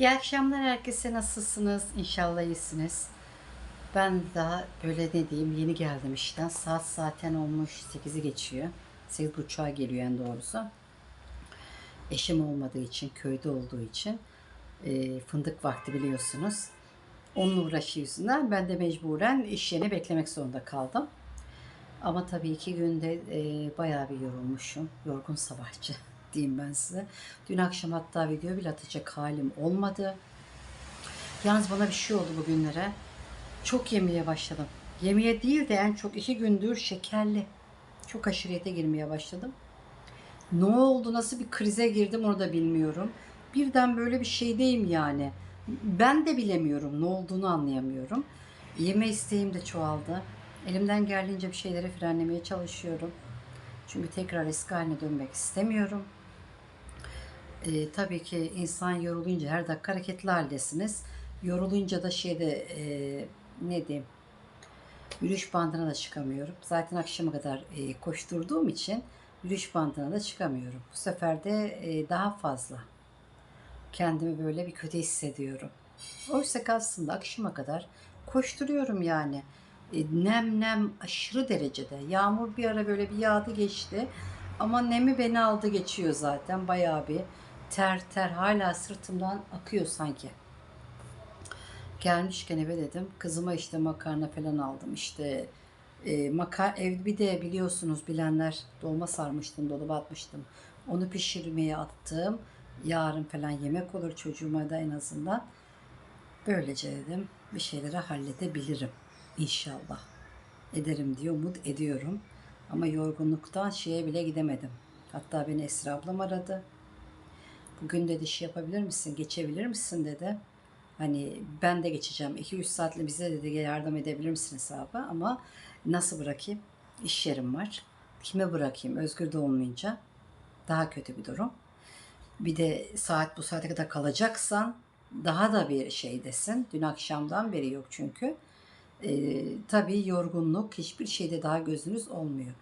İyi akşamlar herkese nasılsınız? İnşallah iyisiniz. Ben daha böyle ne diyeyim yeni geldim işten. Saat zaten olmuş 8'i geçiyor. 8.30'a geliyor en doğrusu. Eşim olmadığı için, köyde olduğu için e, fındık vakti biliyorsunuz. Onunla uğraşı yüzünden ben de mecburen iş yerini beklemek zorunda kaldım. Ama tabii iki günde e, bayağı bir yorulmuşum. Yorgun sabahçı diyeyim ben size. Dün akşam hatta video bile atacak halim olmadı. Yalnız bana bir şey oldu bugünlere. Çok yemeye başladım. Yemeye değil de en çok iki gündür şekerli. Çok aşırıyete girmeye başladım. Ne oldu, nasıl bir krize girdim onu da bilmiyorum. Birden böyle bir şeydeyim yani. Ben de bilemiyorum, ne olduğunu anlayamıyorum. Yeme isteğim de çoğaldı. Elimden geldiğince bir şeyleri frenlemeye çalışıyorum. Çünkü tekrar eski haline dönmek istemiyorum. Ee, tabii ki insan yorulunca her dakika hareketli haldesiniz. Yorulunca da şeyde e, ne diyeyim yürüyüş bandına da çıkamıyorum. Zaten akşama kadar e, koşturduğum için yürüyüş bandına da çıkamıyorum. Bu sefer de e, daha fazla kendimi böyle bir kötü hissediyorum. Oysa ki aslında akşama kadar koşturuyorum yani. E, nem nem aşırı derecede. Yağmur bir ara böyle bir yağdı geçti. Ama nemi beni aldı geçiyor zaten. Bayağı bir ter ter hala sırtımdan akıyor sanki. Gelmişken eve dedim. Kızıma işte makarna falan aldım. İşte e, maka ev bir de biliyorsunuz bilenler dolma sarmıştım, dolaba atmıştım. Onu pişirmeye attım. Yarın falan yemek olur çocuğuma da en azından. Böylece dedim bir şeyleri halledebilirim inşallah. Ederim diye umut ediyorum. Ama yorgunluktan şeye bile gidemedim. Hatta beni Esra ablam aradı. Bugün dedi şey yapabilir misin, geçebilir misin dedi. Hani ben de geçeceğim. 2-3 saatle bize dedi yardım edebilir misin hesabı ama nasıl bırakayım? İş yerim var. Kime bırakayım? Özgür de olmayınca daha kötü bir durum. Bir de saat bu saate kadar kalacaksan daha da bir şey desin. Dün akşamdan beri yok çünkü. Ee, tabii yorgunluk hiçbir şeyde daha gözünüz olmuyor.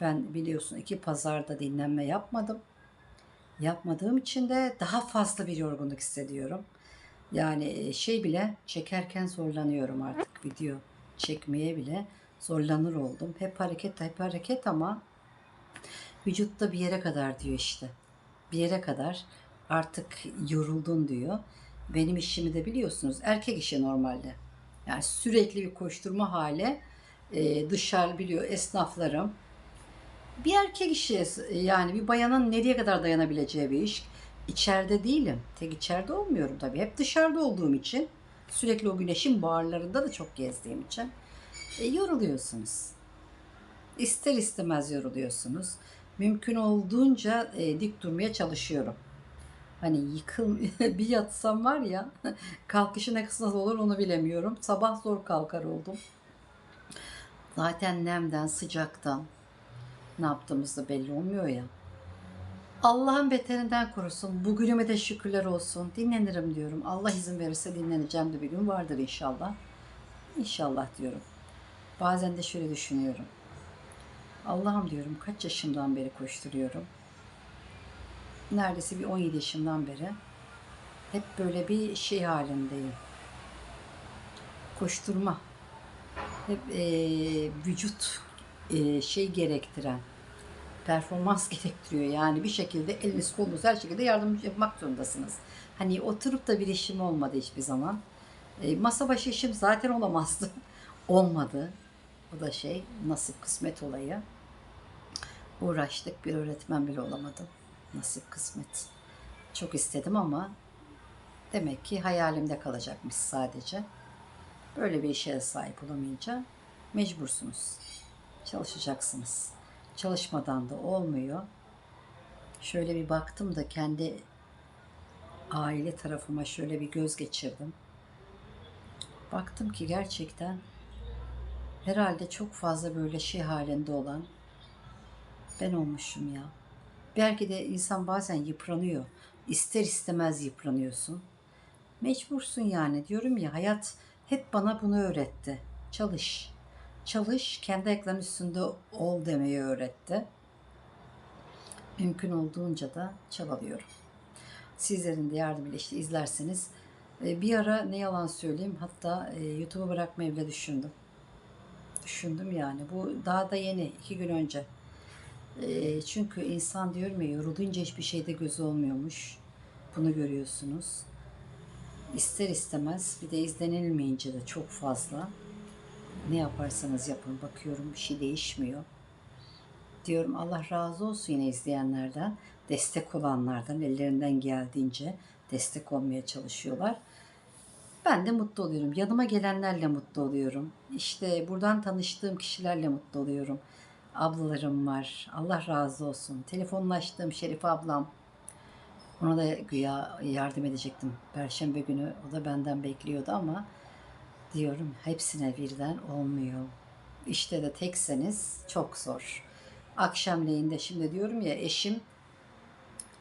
Ben biliyorsun iki pazarda dinlenme yapmadım. Yapmadığım için de daha fazla bir yorgunluk hissediyorum. Yani şey bile çekerken zorlanıyorum artık video çekmeye bile zorlanır oldum. Hep hareket hep hareket ama vücutta bir yere kadar diyor işte. Bir yere kadar artık yoruldun diyor. Benim işimi de biliyorsunuz erkek işi normalde. Yani sürekli bir koşturma hali e, dışarı biliyor esnaflarım. Bir erkek işi yani bir bayanın nereye kadar dayanabileceği bir iş. İçeride değilim. Tek içeride olmuyorum tabii. Hep dışarıda olduğum için. Sürekli o güneşin bağırlarında da çok gezdiğim için. E, yoruluyorsunuz. İster istemez yoruluyorsunuz. Mümkün olduğunca e, dik durmaya çalışıyorum. Hani yıkıl bir yatsam var ya kalkışı ne kısa olur onu bilemiyorum. Sabah zor kalkar oldum. Zaten nemden, sıcaktan ne yaptığımız da belli olmuyor ya. Allah'ın beterinden korusun. Bugünüme de şükürler olsun. Dinlenirim diyorum. Allah izin verirse dinleneceğim de bir gün vardır inşallah. İnşallah diyorum. Bazen de şöyle düşünüyorum. Allah'ım diyorum kaç yaşımdan beri koşturuyorum. Neredeyse bir 17 yaşımdan beri hep böyle bir şey halindeyim. Koşturma. Hep e, vücut e, şey gerektiren, performans gerektiriyor. Yani bir şekilde eliniz kolunuz her şekilde yardımcı yapmak zorundasınız. Hani oturup da bir işim olmadı hiçbir zaman. E, masa başı işim zaten olamazdı. Olmadı. Bu da şey nasip kısmet olayı. Uğraştık bir öğretmen bile olamadım. Nasip kısmet. Çok istedim ama demek ki hayalimde kalacakmış sadece. Böyle bir işe sahip olamayınca mecbursunuz. Çalışacaksınız. Çalışmadan da olmuyor. Şöyle bir baktım da kendi aile tarafıma şöyle bir göz geçirdim. Baktım ki gerçekten herhalde çok fazla böyle şey halinde olan ben olmuşum ya. Belki de insan bazen yıpranıyor. İster istemez yıpranıyorsun. Mecbursun yani diyorum ya hayat hep bana bunu öğretti. Çalış. Çalış, kendi ayaklarının üstünde ol demeyi öğretti. Mümkün olduğunca da çabalıyorum. Sizlerin de yardımıyla işte izlerseniz E, bir ara ne yalan söyleyeyim hatta e, YouTube'u bırakmayı bile düşündüm. Düşündüm yani. Bu daha da yeni. iki gün önce. E, çünkü insan diyorum ya yorulunca hiçbir şeyde gözü olmuyormuş. Bunu görüyorsunuz. İster istemez bir de izlenilmeyince de çok fazla. Ne yaparsanız yapın bakıyorum bir şey değişmiyor. Diyorum Allah razı olsun yine izleyenlerden, destek olanlardan, ellerinden geldiğince destek olmaya çalışıyorlar. Ben de mutlu oluyorum. Yanıma gelenlerle mutlu oluyorum. İşte buradan tanıştığım kişilerle mutlu oluyorum. Ablalarım var. Allah razı olsun. Telefonlaştığım Şerif ablam. Ona da güya yardım edecektim. Perşembe günü o da benden bekliyordu ama diyorum hepsine birden olmuyor. İşte de tekseniz çok zor. Akşamleyin de şimdi diyorum ya eşim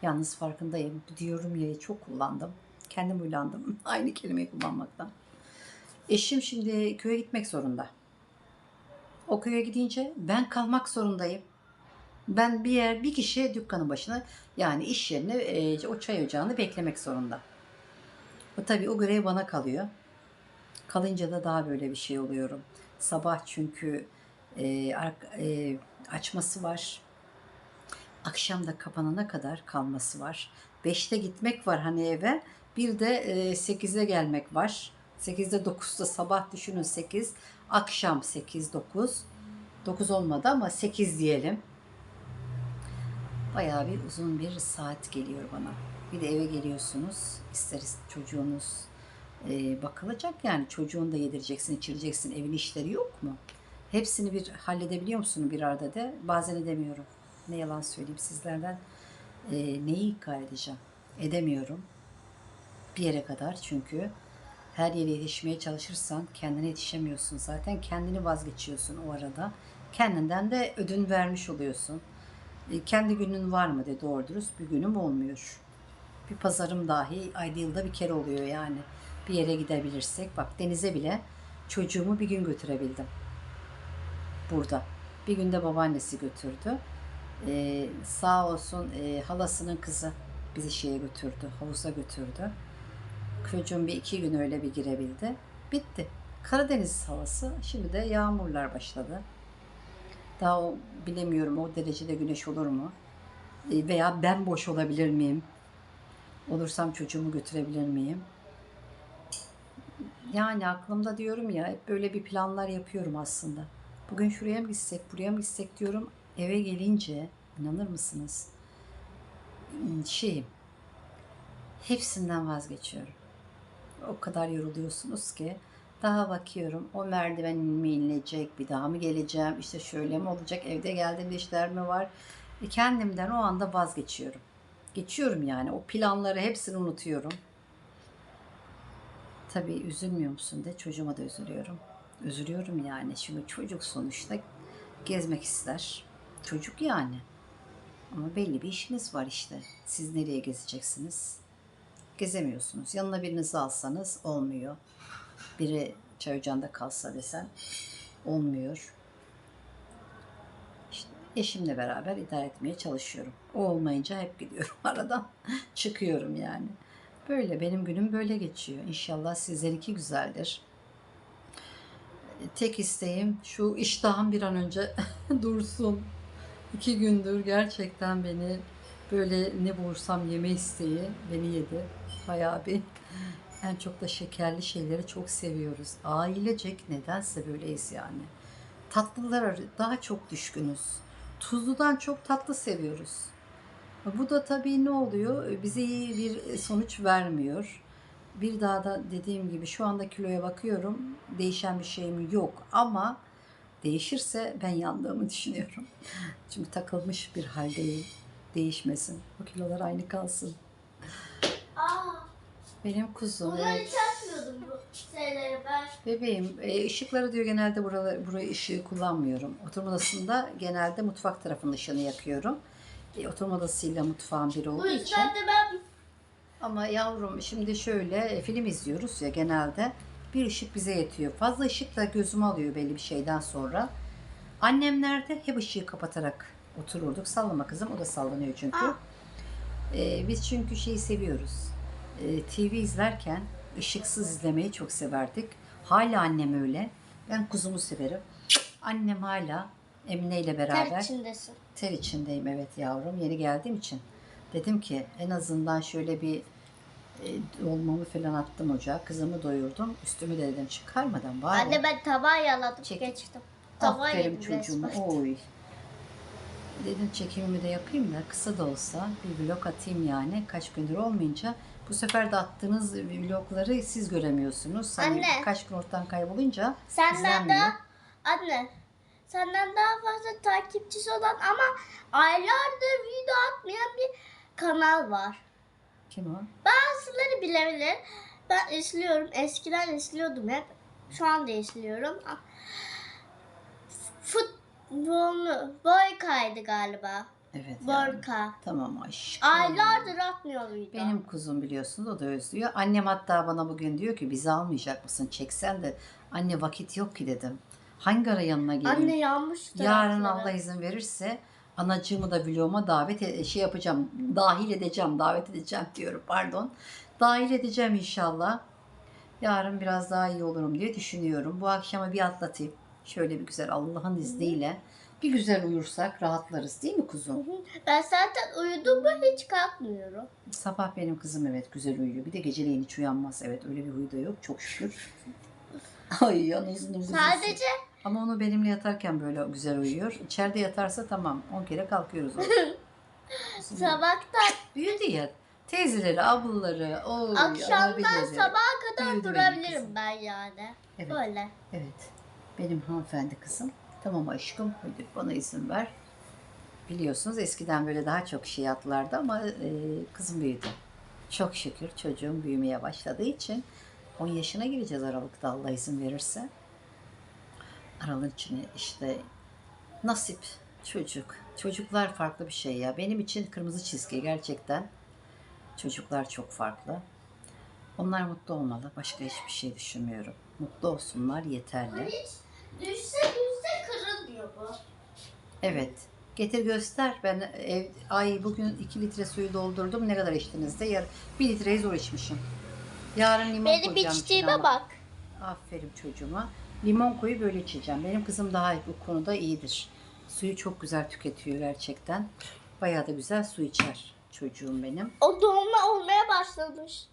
yalnız farkındayım. Diyorum ya çok kullandım. Kendim uylandım. Aynı kelimeyi kullanmaktan. Eşim şimdi köye gitmek zorunda. O köye gidince ben kalmak zorundayım. Ben bir yer bir kişi dükkanın başına yani iş yerine e, o çay ocağını beklemek zorunda. O tabii o görev bana kalıyor. Kalınca da daha böyle bir şey oluyorum. Sabah çünkü e, e, açması var. Akşam da kapanana kadar kalması var. 5'te gitmek var hani eve. Bir de e, 8'e gelmek var. 8'de 9'da sabah düşünün 8. Akşam 8 9. 9 olmadı ama 8 diyelim. Bayağı bir uzun bir saat geliyor bana. Bir de eve geliyorsunuz. İsteriz çocuğunuz e, bakılacak yani. Çocuğunu da yedireceksin, içireceksin. Evin işleri yok mu? Hepsini bir halledebiliyor musun bir arada de? Bazen edemiyorum. Ne yalan söyleyeyim sizlerden. E, neyi ikna edeceğim? Edemiyorum. Bir yere kadar çünkü her yere yetişmeye çalışırsan kendine yetişemiyorsun zaten. Kendini vazgeçiyorsun o arada. Kendinden de ödün vermiş oluyorsun. E, kendi günün var mı de doğru dürüst bir günüm olmuyor. Bir pazarım dahi ayda yılda bir kere oluyor yani. Bir yere gidebilirsek. Bak denize bile çocuğumu bir gün götürebildim. Burada. Bir günde babaannesi götürdü. Ee, sağ olsun e, halasının kızı bizi şeye götürdü. Havuza götürdü. Çocuğum bir iki gün öyle bir girebildi. Bitti. Karadeniz havası. Şimdi de yağmurlar başladı. Daha o, bilemiyorum o derecede güneş olur mu? E, veya ben boş olabilir miyim? Olursam çocuğumu götürebilir miyim? Yani aklımda diyorum ya hep böyle bir planlar yapıyorum aslında. Bugün şuraya mı gitsek, buraya mı gitsek diyorum. Eve gelince inanır mısınız? Şeyim, hepsinden vazgeçiyorum. O kadar yoruluyorsunuz ki daha bakıyorum o merdiven mi inilecek, bir daha mı geleceğim, işte şöyle mi olacak, evde geldiğimde işler mi var? E kendimden o anda vazgeçiyorum. Geçiyorum yani o planları hepsini unutuyorum. Tabii üzülmüyor musun de çocuğuma da üzülüyorum. Üzülüyorum yani. Çünkü çocuk sonuçta gezmek ister. Çocuk yani. Ama belli bir işiniz var işte. Siz nereye gezeceksiniz? Gezemiyorsunuz. Yanına birinizi alsanız olmuyor. Biri çay ocağında kalsa desen olmuyor. İşte eşimle beraber idare etmeye çalışıyorum. O olmayınca hep gidiyorum aradan. Çıkıyorum yani. Böyle benim günüm böyle geçiyor. İnşallah sizlerinki güzeldir. Tek isteğim şu iştahım bir an önce dursun. İki gündür gerçekten beni böyle ne bulursam yeme isteği beni yedi. Bayağı bir en çok da şekerli şeyleri çok seviyoruz. Ailecek nedense böyleyiz yani. Tatlılara daha çok düşkünüz. Tuzludan çok tatlı seviyoruz. Bu da tabii ne oluyor? Bize iyi bir sonuç vermiyor. Bir daha da dediğim gibi şu anda kiloya bakıyorum. Değişen bir şeyim yok ama değişirse ben yandığımı düşünüyorum. Çünkü takılmış bir haldeyim. Değişmesin. O kilolar aynı kalsın. Aa, Benim kuzum. bunları evet. hiç açmıyordum bu şeyleri ben. Bebeğim, e, ışıkları diyor genelde buraları, burayı ışığı kullanmıyorum. Oturma odasında genelde mutfak tarafının ışığını yakıyorum. E, oturma odasıyla mutfağın biri Bu olduğu için. yüzden de ben Ama yavrum şimdi şöyle e, film izliyoruz ya genelde bir ışık bize yetiyor. Fazla ışık da gözümü alıyor belli bir şeyden sonra. Annemlerde hep ışığı kapatarak otururduk. Sallama kızım o da sallanıyor çünkü. Aa. E, biz çünkü şeyi seviyoruz. E, TV izlerken ışıksız izlemeyi çok severdik. Hala annem öyle. Ben kuzumu severim. Annem hala Emine ile beraber Ter içindesin. ter içindeyim evet yavrum. Yeni geldiğim için. Dedim ki en azından şöyle bir e, dolmamı falan attım ocağa. Kızımı doyurdum. Üstümü de dedim çıkarmadan var Anne ben tabağı yaladım Çek. geçtim. Tabağı Aferin resmen. Oy. Dedim çekimimi de yapayım da kısa da olsa bir vlog atayım yani. Kaç gündür olmayınca bu sefer de attığınız vlogları siz göremiyorsunuz. Hani Anne. Kaç gün ortadan kaybolunca Senden izlenmiyor. daha anne senden daha fazla takipçisi olan ama aylardır video atmayan bir kanal var. Kim o? Bazıları bilebilir. Ben izliyorum. Eskiden izliyordum hep. Şu anda izliyorum. Futbol Boyka'ydı galiba. Evet. yani. Boyka. Tamam aşkım. Aylardır atmıyor video. Benim kuzum biliyorsunuz o da özlüyor. Annem hatta bana bugün diyor ki bizi almayacak mısın? Çeksen de anne vakit yok ki dedim. Hangi ara yanına geleyim? Anne yanmış Yarın tarafları. Allah izin verirse anacığımı da vloguma davet e- şey yapacağım. Dahil edeceğim, davet edeceğim diyorum pardon. Dahil edeceğim inşallah. Yarın biraz daha iyi olurum diye düşünüyorum. Bu akşama bir atlatayım. Şöyle bir güzel Allah'ın izniyle. Bir güzel uyursak rahatlarız değil mi kuzum? Ben zaten uyudum mu hiç kalkmıyorum. Sabah benim kızım evet güzel uyuyor. Bir de geceleyin hiç uyanmaz. Evet öyle bir huyu da yok çok şükür. Ay yanızın Sadece Ama onu benimle yatarken böyle güzel uyuyor. İçeride yatarsa tamam 10 kere kalkıyoruz. sabahtan Büyüdü ya. Teyzeleri, ablaları, o akşamdan sabaha kadar Büyüdü durabilirim kızım. ben yani. Evet. Böyle. Evet. Benim hanımefendi kızım. Tamam aşkım hadi bana izin ver. Biliyorsunuz eskiden böyle daha çok şey atlardı ama e, kızım büyüdü. Çok şükür çocuğum büyümeye başladığı için 10 yaşına gireceğiz Aralık'ta Allah izin verirse. Aralık içine işte nasip çocuk. Çocuklar farklı bir şey ya. Benim için kırmızı çizgi gerçekten. Çocuklar çok farklı. Onlar mutlu olmalı. Başka hiçbir şey düşünmüyorum. Mutlu olsunlar yeterli. Hiç düşse düşse kırılmıyor bu. Evet. Getir göster. Ben ev, ay bugün 2 litre suyu doldurdum. Ne kadar içtiniz de? Yar, 1 litreyi zor içmişim. Yarın limon Benim koyacağım içine içtiğime bak. Aferin çocuğuma. Limon koyu böyle içeceğim. Benim kızım daha bu konuda iyidir. Suyu çok güzel tüketiyor gerçekten. Bayağı da güzel su içer çocuğum benim. O dolma olmaya başlamış.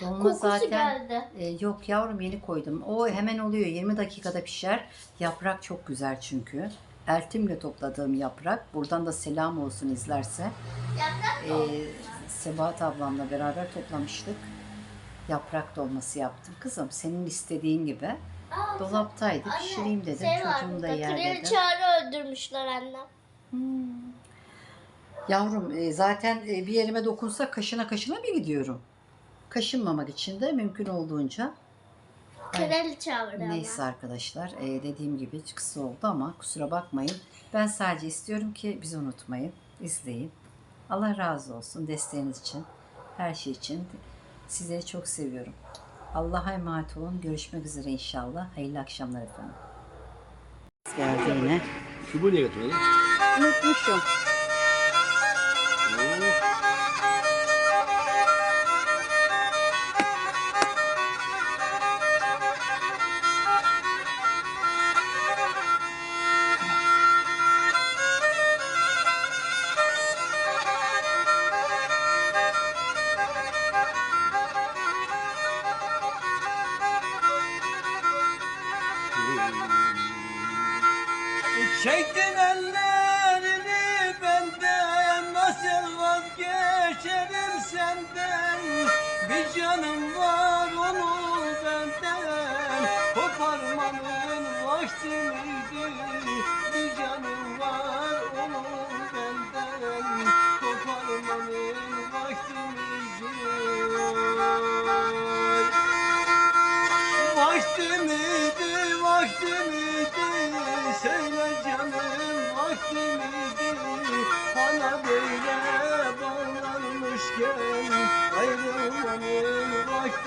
Dolma Kokusu zaten geldi. e, yok yavrum yeni koydum. O hemen oluyor 20 dakikada pişer. Yaprak çok güzel çünkü. Eltimle topladığım yaprak. Buradan da selam olsun izlerse. Yaprak E, Sebahat ablamla beraber toplamıştık. Yaprak dolması yaptım. Kızım senin istediğin gibi. Dolaptaydı anne, pişireyim dedim. şey Çocuğum da yer dedi. Kraliçeyi öldürmüşler annem. Yavrum e, zaten e, bir yerime dokunsa kaşına kaşına bir gidiyorum. Kaşınmamak için de mümkün olduğunca. Ay, Kraliçe var ama. Neyse arkadaşlar e, dediğim gibi kısa oldu ama kusura bakmayın. Ben sadece istiyorum ki bizi unutmayın. izleyin. Allah razı olsun desteğiniz için. Her şey için. Sizleri çok seviyorum. Allah'a emanet olun. Görüşmek üzere inşallah. Hayırlı akşamlar efendim. Geldi yine. Çubuğu niye götürmedin? Unutmuşum. Like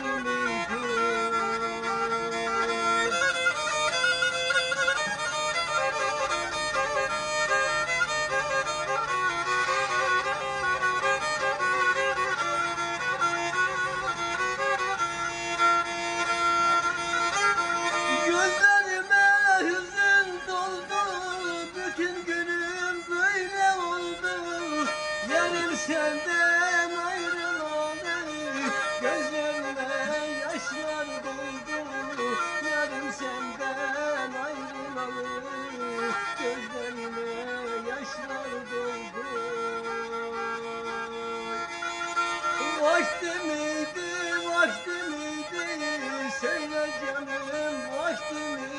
açtım idi, açtım idi, söyle canım açtım idi.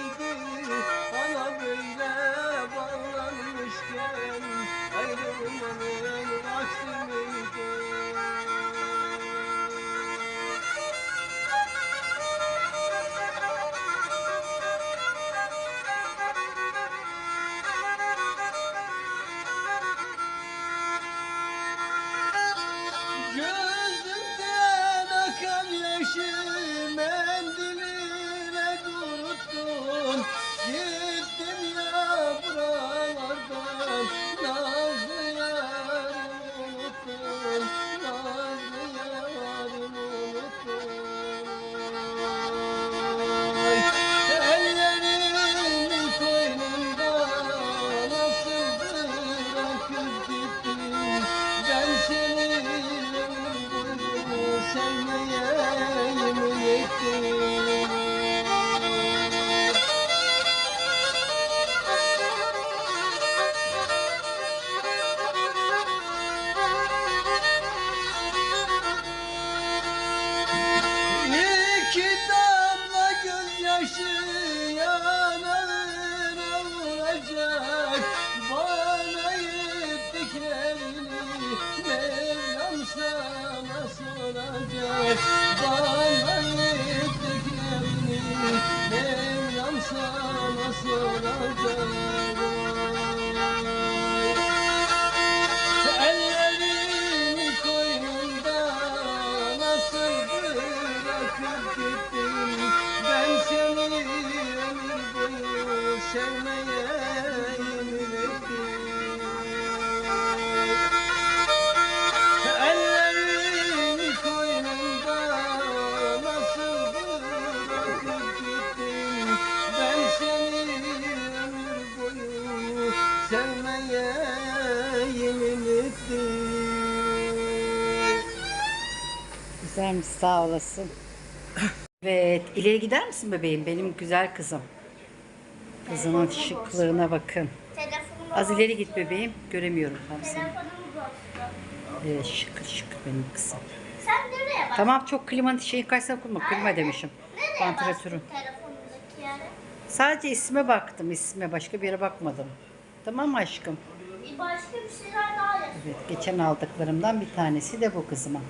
Güzelmiş sağ olasın. Evet ileri gider misin bebeğim benim güzel kızım. Kızımın şıklığına bakın. Az ileri git bebeğim göremiyorum tam seni. Evet şıkır şıkır benim kızım. Sen nereye bak? Tamam çok klimanın şeyin karşısına kurma. Klima demişim. Vantilatörün. Sadece isme baktım isme. Başka bir yere bakmadım. Tamam mı aşkım? Bir başka bir şeyler daha yaz. Evet geçen aldıklarımdan bir tanesi de bu kızıma.